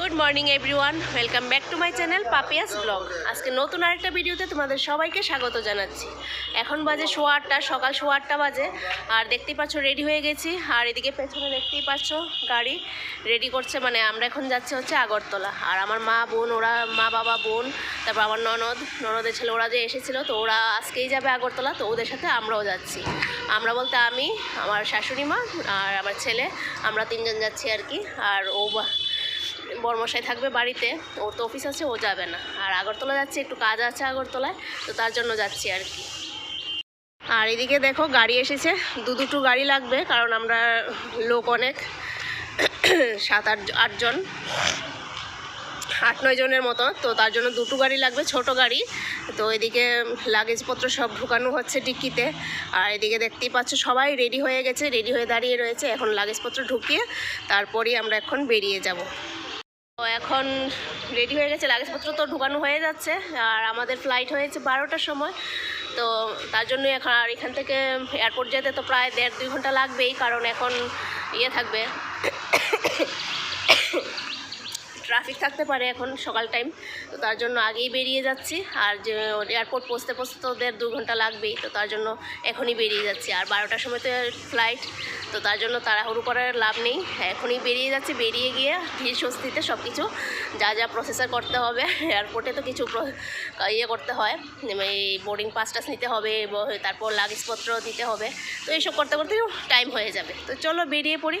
Good morning everyone welcome back to my channel Papiya's blog আজকে নতুন আরেকটা ভিডিওতে তোমাদের সবাইকে স্বাগত জানাচ্ছি। এখন বাজে সোয়া আটটা, সকাল সোয়া আটটা বাজে, আর দেখতেই পাচ্ছ রেডি হয়ে গেছি। আর এদিকে পেছনে দেখতেই পাচ্ছ গাড়ি রেডি করছে মানে আমরা এখন যাচ্ছি হচ্ছে আগরতলা। আর আমার মা বোন, ওরা মা বাবা বোন, তারপর আমার ননদ, ননদের ছেলে, ওরা যে এসেছিল, তো ওরা আজকেই যাবে আগরতলা, তো ওদের সাথে আমরাও যাচ্ছি। আমরা বলতে আমি, আমার শাশুড়ি মা, আর আমার ছেলে, আমরা তিনজন যাচ্ছি আর কি। আর ও বর্মশাই থাকবে বাড়িতে ওর তো অফিস আছে, ও যাবে না। আর আগরতলা যাচ্ছে, একটু কাজ আছে আগরতলায়, তো তার জন্য যাচ্ছি আর কি। আর এদিকে দেখো, গাড়ি এসেছে, দু দুটো গাড়ি লাগবে, কারণ আমরা লোক অনেক, সাত আট আটজন আট নয় জনের মতো, তো তার জন্য দুটো গাড়ি লাগবে, ছোট গাড়ি। তো এদিকে লাগেজপত্র সব ঢুকানো হচ্ছে ডিক্কিতে, আর এদিকে দেখতেই পাচ্ছ, সবাই রেডি হয়ে গেছে, রেডি হয়ে দাঁড়িয়ে রয়েছে, এখন লাগেজপত্র ঢুকিয়ে তারপরেই আমরা এখন বেরিয়ে যাব। তো এখন রেডি হয়ে গেছে লাগেজপত্র তো ঢুকানো হয়ে যাচ্ছে, আর আমাদের ফ্লাইট হয়েছে বারোটার সময়। তো তার জন্যই এখন আর এখান থেকে এয়ারপোর্ট যেতে তো প্রায় দেড় দুই ঘণ্টা লাগবেই, কারণ এখন ইয়ে থাকবে। ট্রাফিক থাকতে পারে এখন সকাল টাইম তো তার জন্য আগেই বেরিয়ে যাচ্ছি। আর যে এয়ারপোর্ট পৌঁছতে পৌঁছতে তো দেড় দু ঘণ্টা লাগবেই, তো তার জন্য এখনই বেরিয়ে যাচ্ছি। আর বারোটার সময় তো ফ্লাইট তো তার জন্য তাড়াহুড়ো করার লাভ নেই। এখনই বেরিয়ে যাচ্ছি, বেরিয়ে গিয়ে ধীর স্বস্তিতে সব কিছু যা যা প্রসেসার করতে হবে এয়ারপোর্টে তো কিছু ইয়ে করতে হয়। এই বোর্ডিং পাস টাস নিতে হবে তারপর লাগেজপত্র দিতে হবে, তো এইসব করতে করতে টাইম হয়ে যাবে। তো চলো বেরিয়ে পড়ি।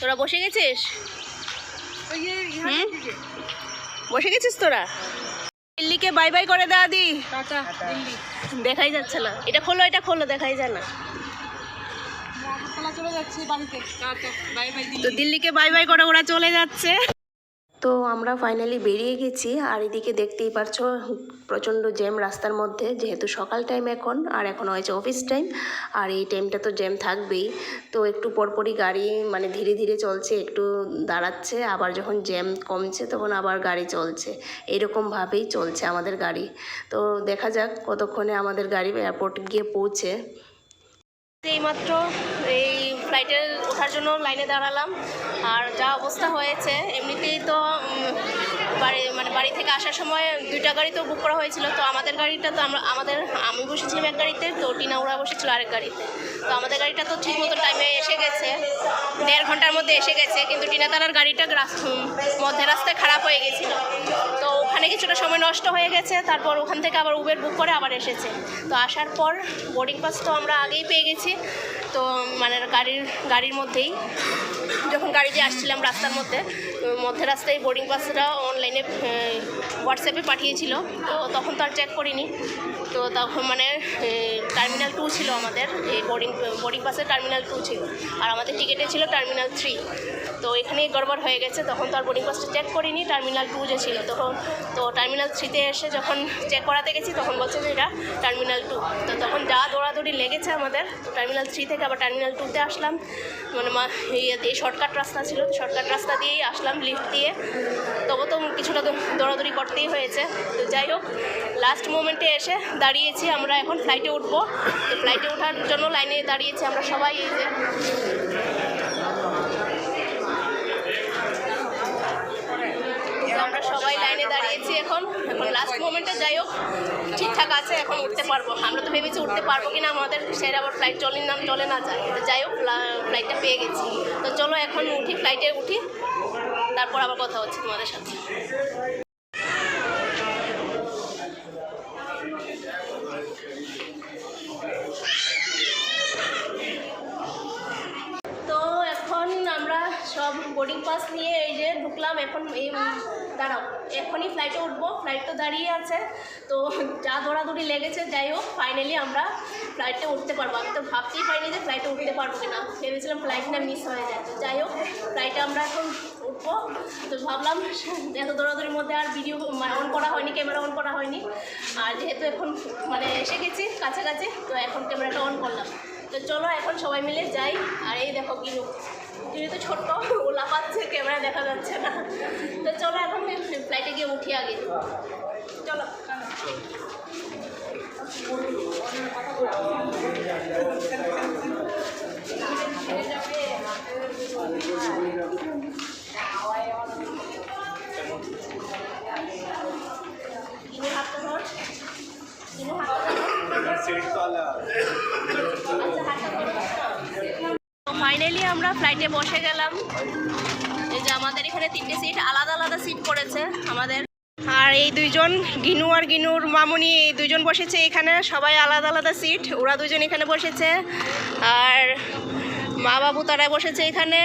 তোরা বসে গেছিস? বসে গেছিস তোরা? দিল্লিকে বাই বাই করে দাদি দেখাই যাচ্ছে না। এটা খোলো এটা খোলো দেখাই যায় না। তো দিল্লিকে বাই বাই করে ওরা চলে যাচ্ছে। তো আমরা ফাইনালি বেরিয়ে গেছি, আর এদিকে দেখতেই পারছ প্রচণ্ড জ্যাম রাস্তার মধ্যে, যেহেতু সকাল টাইম এখন, আর এখন হয়েছে অফিস টাইম আর এই টাইমটা তো জ্যাম থাকবেই। তো একটু পরপরই গাড়ি মানে ধীরে ধীরে চলছে, একটু দাঁড়াচ্ছে, আবার যখন জ্যাম কমছে তখন আবার গাড়ি চলছে। এরকমভাবেই চলছে আমাদের গাড়ি। তো দেখা যাক কতক্ষণে আমাদের গাড়ি এয়ারপোর্ট গিয়ে পৌঁছে। এইমাত্র এই ফ্লাইটে ওঠার জন্য লাইনে দাঁড়ালাম, আর যা অবস্থা হয়েছে, এমনিতেই তো বাড়ি মানে বাড়ি থেকে আসার সময় দুইটা গাড়ি তো বুক করা হয়েছিল, তো আমাদের গাড়িটা তো আমরা, আমাদের, আমি বসেছিলাম এক গাড়িতে, তো টিনা ওরা বসেছিল আরেক গাড়িতে। তো আমাদের গাড়িটা তো ঠিক মতো টাইমে এসে গেছে, দেড় ঘণ্টার মধ্যে এসে গেছে, কিন্তু টিনা তারার গাড়িটা মধ্যে রাস্তায় খারাপ হয়ে গেছিল। তো ওখানে কিছুটা সময় নষ্ট হয়ে গেছে, তারপর ওখান থেকে আবার উবের বুক করে আবার এসেছে। তো আসার পর বোর্ডিং পাস তো আমরা আগেই পেয়ে গেছি, তো মানে গাড়ির গাড়ির মধ্যেই, যখন গাড়ি দিয়ে আসছিলাম রাস্তার মধ্যে মধ্যে রাস্তায় বোর্ডিং পাসটা অনলাইনে হোয়াটসঅ্যাপে পাঠিয়েছিল। তো তখন তো আর চেক করিনি। তো তখন মানে টার্মিনাল টু ছিল আমাদের, এই বোর্ডিং বোর্ডিং পাসের টার্মিনাল টু ছিল। আর আমাদের টিকিটে ছিল টার্মিনাল থ্রি তো এখানেই গড়বড় হয়ে গেছে, তখন তো আর বোর্ডিং পাসটা চেক করিনি, টার্মিনাল টু যে ছিল। তখন, তো টার্মিনাল থ্রিতে এসে যখন চেক করাতে গেছি, তখন বলছে যে এটা টার্মিনাল টু তো তখন যা দৌড়াদৌড়ি লেগেছে আমাদের টার্মিনাল থ্রি থেকে আবার টার্মিনাল টুতে আসলাম। মানে দিয়ে শর্টকাট রাস্তা ছিল শর্টকাট রাস্তা দিয়েই আসলাম লিফট দিয়ে। তবু তো কিছুটা দৌড়াদৌড়ি করতেই হয়েছে। তো যাই হোক লাস্ট মোমেন্টে এসে দাঁড়িয়েছি, আমরা এখন ফ্লাইটে উঠবো। ফ্লাইটে ওঠার জন্য লাইনে দাঁড়িয়েছি, আমরা সবাই এই যে আমরা সবাই লাইনে দাঁড়িয়েছি এখন। এখন লাস্ট মোমেন্টে যাই হোক, ঠিকঠাক আছে, এখন উঠতে পারব। আমরা তো ভেবেছি উঠতে পারব কিনা, আমাদের সেটা আবার ফ্লাইট চলে না চলে না যায়। তো যাই হোক ফ্লাইটটা পেয়ে গেছি। তো চলো এখন উঠি ফ্লাইটে উঠি, তারপর আবার কথা হচ্ছে তোমাদের সাথে তো এখন আমরা সব বোর্ডিং পাস নিয়ে এই যে ঢুকলাম, এখন এই, দাঁড়াও, এখনই ফ্লাইটে উঠবো। ফ্লাইট তো দাঁড়িয়ে আছে, তো যা দৌড়াদৌড়ি লেগেছে, যাই হোক ফাইনালি আমরা ফ্লাইটে উঠতে পারব। আমি তো ভাবতেই পারিনি যে ফ্লাইটে উঠতে পারব কিনা। ভেবেছিলাম ফ্লাইট না মিস হয়ে যায়। তো যাই হোক ফ্লাইটে আমরা এখন উঠবো। তো ভাবলাম, এত দৌড়াদৌড়ির মধ্যে আর ভিডিও অন করা হয়নি ক্যামেরা অন করা হয়নি। আর যেহেতু এখন মানে এসে গেছি কাছাকাছি, তো এখন ক্যামেরাটা অন করলাম। তো চলো, এখন সবাই মিলে যাই। আর এই দেখো গিনু গিনু তো ছোট্ট ও লাফাচ্ছে ক্যামেরা দেখা যাচ্ছে না। তো চলো এখন ফ্লাইটে গিয়ে উঠি আগে। চলো গিনু হাতটা ধর গিনু হাতটা ধর ফাইনালি আমরা ফ্লাইটে বসে গেলাম। এই যে আমাদের এখানে তিনটে সিট আলাদা আলাদা সিট পড়েছে আমাদের। আর এই দুইজন গিনু আর গিনুর মামুনি, এই দুইজন বসেছে এখানে, সবাই আলাদা আলাদা সিট ওরা দুজন এখানে বসেছে। আর মা বাবু তারা বসেছে এখানে,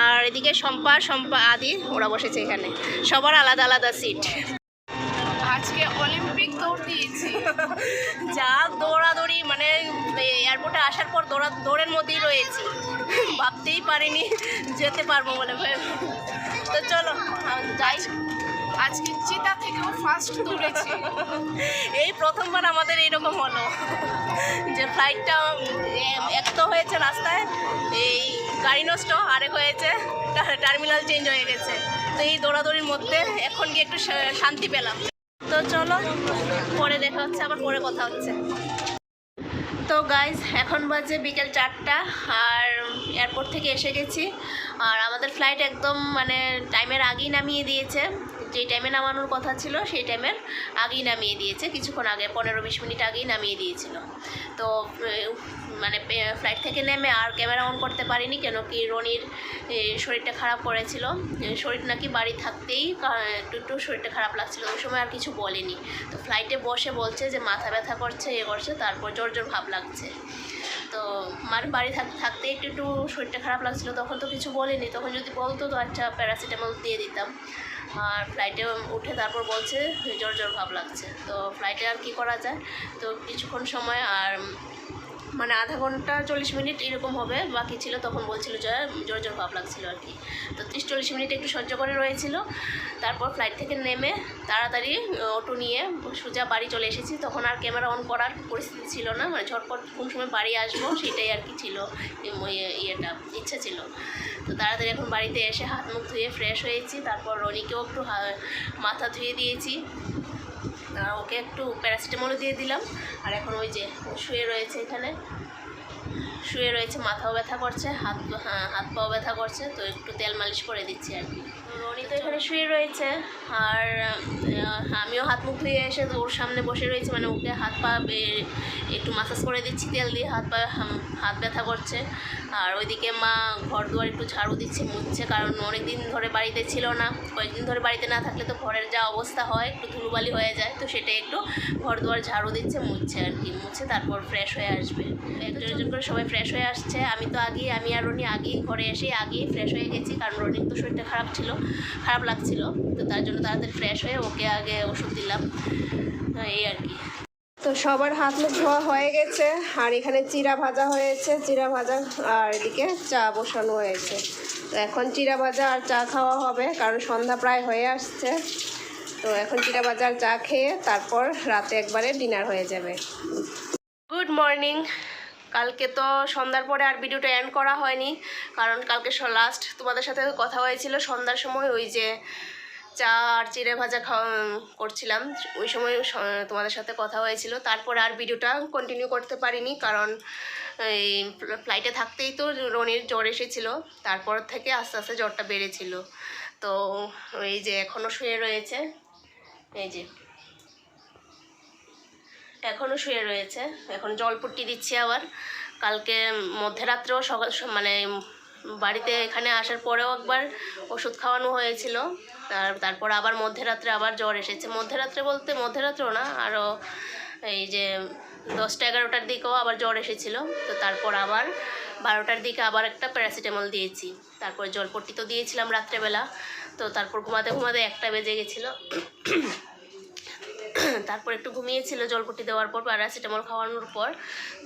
আর এদিকে সম্পা শম্পা আদি, ওরা বসেছে এখানে। সবার আলাদা আলাদা সিট আজকে অলিম্পিক দৌড় দিয়েছি। যা দৌড়াদৌড়ি মানে এয়ারপোর্টে আসার পর দৌড়া দৌড়ের মধ্যেই রয়েছি। ভাবতেই পারিনি যেতে পারব বলে তো চলো যাই। আজকে চিতা থেকেও ফার্স্ট দৌড়েছি। এই প্রথমবার আমাদের এইরকম হলো। যে ফ্লাইটটা এক তো হয়েছে রাস্তায় এই গাড়ি নষ্ট আরেক হয়েছে টার্মিনাল চেঞ্জ হয়ে গেছে। তো এই দৌড়াদৌড়ির মধ্যে এখন গিয়ে একটু শান্তি পেলাম। তো চলো, পরে দেখা হচ্ছে, আবার পরে কথা হচ্ছে। তো গাইজ এখন বাজে বিকেল চারটা, আর এয়ারপোর্ট থেকে এসে গেছি। আর আমাদের ফ্লাইট একদম মানে টাইমের আগেই নামিয়ে দিয়েছে। যেই টাইমে নামানোর কথা ছিল, সেই টাইমের আগেই নামিয়ে দিয়েছে। কিছুক্ষণ আগে, পনেরো বিশ মিনিট আগেই নামিয়ে দিয়েছিল। তো মানে ফ্লাইট থেকে নেমে আর ক্যামেরা অন করতে পারিনি, কেন কি রনির শরীরটা খারাপ করেছিল। শরীর নাকি বাড়ি থাকতেই একটু একটু শরীরটা খারাপ লাগছিল। ওই সময় আর কিছু বলেনি। তো ফ্লাইটে বসে বলছে যে, মাথা ব্যথা করছে, এ করছে, তারপর জোর জোর ভাব লাগছে। তো মার বাড়ি থাক থাকতে একটু একটু শরীরটা খারাপ লাগছিল, তখন তো কিছু বলেনি। তখন যদি বলতো তো আচ্ছা প্যারাসিটামল দিয়ে দিতাম। আর ফ্লাইটে উঠে তারপর বলছে জ্বর জ্বর ভাব লাগছে। তো ফ্লাইটে আর কি করা যায়? তো কিছুক্ষণ সময় আর মানে আধা ঘণ্টা চল্লিশ মিনিট এরকম হবে। বাকি ছিল তখন বলছিল যে জোর জোর ভাব লাগছিল আর কি। তো ত্রিশ, চল্লিশ মিনিট একটু সহ্য করে রয়েছিল। তারপর ফ্লাইট থেকে নেমে তাড়াতাড়ি অটো নিয়ে সোজা বাড়ি চলে এসেছি। তখন আর ক্যামেরা অন করার পরিস্থিতি ছিল না। মানে ঝটপট কোন সময় বাড়ি আসব, সেটাই আর কি ছিল ইয়েটা। ইচ্ছা ছিল তো তাড়াতাড়ি এখন বাড়িতে এসে হাত মুখ ধুয়ে ফ্রেশ হয়েছি। তারপর রনিকেও একটু মাথা ধুয়ে দিয়েছি। আর ওকে একটু প্যারাসিটামলও দিয়ে দিলাম। আর এখন ওই যে শুয়ে রয়েছে এখানে। শুয়ে রয়েছে মাথাও ব্যথা করছে হাত হ্যাঁ, হাত পাও ব্যথা করছে তো একটু তেল মালিশ করে দিচ্ছি আর কি। রনি তো এখানে শুয়ে রয়েছে আর আমিও হাত মুখ ধুয়ে এসে ওর সামনে বসে রয়েছে মানে ওকে হাত পা বে- একটু মাসাজ করে দিচ্ছি তেল দিয়ে হাত পা হাত ব্যথা করছে। আর ওইদিকে মা ঘর দুয়ার একটু ঝাড়ু দিচ্ছে মুছছে কারণ অনেক দিন ধরে বাড়িতে ছিল না। কয়েকদিন ধরে বাড়িতে না থাকলে তো ঘরের যা অবস্থা হয় একটু ধুলোবালি হয়ে যায় তো সেটা একটু ঘর দুয়ার ঝাড়ু দিচ্ছে মুছছে আর কি মুছে তারপর ফ্রেশ হয়ে আসবে। একজন একজন করে সবাই ফ্রেশ হয়ে আসছে আমি তো আগেই আমি আর রনি আগেই ঘরে এসে আগেই ফ্রেশ হয়ে গেছি কারণ রনির তো শরীরটা খারাপ ছিল। খারাপ লাগছিল। তো তার জন্য তাড়াতাড়ি ফ্রেশ হয়ে ওকে আগে ওষুধ দিলাম। এই আর কি। তো সবার হাত মুখ ধোয়া হয়ে গেছে আর এখানে চিরা ভাজা হয়েছে চিরা ভাজা আর এদিকে চা বসানো হয়েছে। তো এখন চিরা ভাজা আর চা খাওয়া হবে কারণ সন্ধ্যা প্রায় হয়ে আসছে। তো এখন চিরা ভাজা আর চা খেয়ে তারপর রাতে একবারে ডিনার হয়ে যাবে। গুড মর্নিং কালকে তো সন্ধ্যার পরে আর ভিডিওটা এন্ড করা হয়নি, কারণ কালকে লাস্ট তোমাদের সাথে কথা হয়েছিল সন্ধ্যার সময় ওই যে চা আর চিড়ে ভাজা খাওয়া করছিলাম। ওই সময় তোমাদের সাথে কথা হয়েছিল। তারপরে আর ভিডিওটা কন্টিনিউ করতে পারিনি, কারণ এই ফ্লাইটে থাকতেই তো রনির জ্বর এসেছিল। তারপর থেকে আস্তে আস্তে জ্বরটা বেড়েছিল। তো এই যে এখনও শুয়ে রয়েছে। এই যে। এখনও শুয়ে রয়েছে। এখন জলপট্টি দিচ্ছি আবার। কালকে মধ্যরাত্রেও সকাল মানে বাড়িতে এখানে আসার পরেও একবার ওষুধ খাওয়ানো হয়েছিল। আর তারপর আবার মধ্যরাত্রে আবার জ্বর এসেছে। মধ্যরাত্রে বলতে মধ্যরাত্রেও না আরও এই যে দশটা এগারোটার দিকেও আবার জ্বর এসেছিল। তো তারপর আবার বারোটার দিকে আবার একটা প্যারাসিটামল দিয়েছি। তারপর জলপট্টি তো দিয়েছিলাম রাত্রেবেলা। তো তারপর ঘুমাতে ঘুমাতে একটা বেজে গেছিল। তারপর একটু ঘুমিয়েছিল জলপট্টি দেওয়ার পর প্যারাসিটামল খাওয়ানোর পর।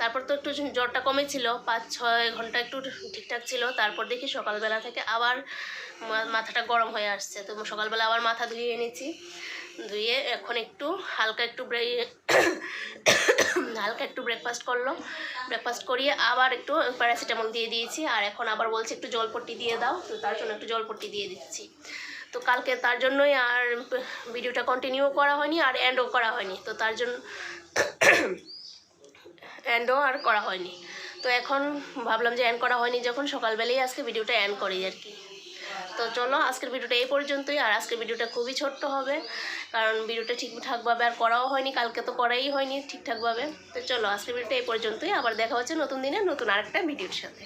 তারপর তো একটু জ্বরটা কমেছিল, পাঁচ, ছয় ঘণ্টা একটু ঠিকঠাক ছিল। তারপর দেখি সকালবেলা থেকে আবার মাথাটা গরম হয়ে আসছে। তো সকালবেলা আবার মাথা ধুয়ে এনেছি। ধুয়ে এখন একটু হালকা একটু হালকা একটু ব্রেকফাস্ট করল। ব্রেকফাস্ট করিয়ে আবার একটু প্যারাসিটামল দিয়ে দিয়েছি। আর এখন আবার বলছে একটু জলপট্টি দিয়ে দাও। তো তার জন্য একটু জলপট্টি দিয়ে দিচ্ছি। তো কালকে তার জন্যই আর ভিডিওটা কন্টিনিউ করা হয়নি আর এন্ডও করা হয়নি। তো তার জন্য এন্ডও আর করা হয়নি। তো এখন ভাবলাম যে এন্ড করা হয়নি যখন সকালবেলাই আজকে ভিডিওটা এন্ড করি আর কি। তো চলো আজকের ভিডিওটা এই পর্যন্তই আর আজকের ভিডিওটা খুবই ছোট্ট হবে, কারণ ভিডিওটা ঠিকঠাকভাবে আর করাও হয়নি, কালকে তো করাই হয়নি ঠিকঠাকভাবে। তো চলো আজকের ভিডিওটা এই পর্যন্তই, আবার দেখা হচ্ছে নতুন দিনে নতুন আরেকটা ভিডিওর সাথে।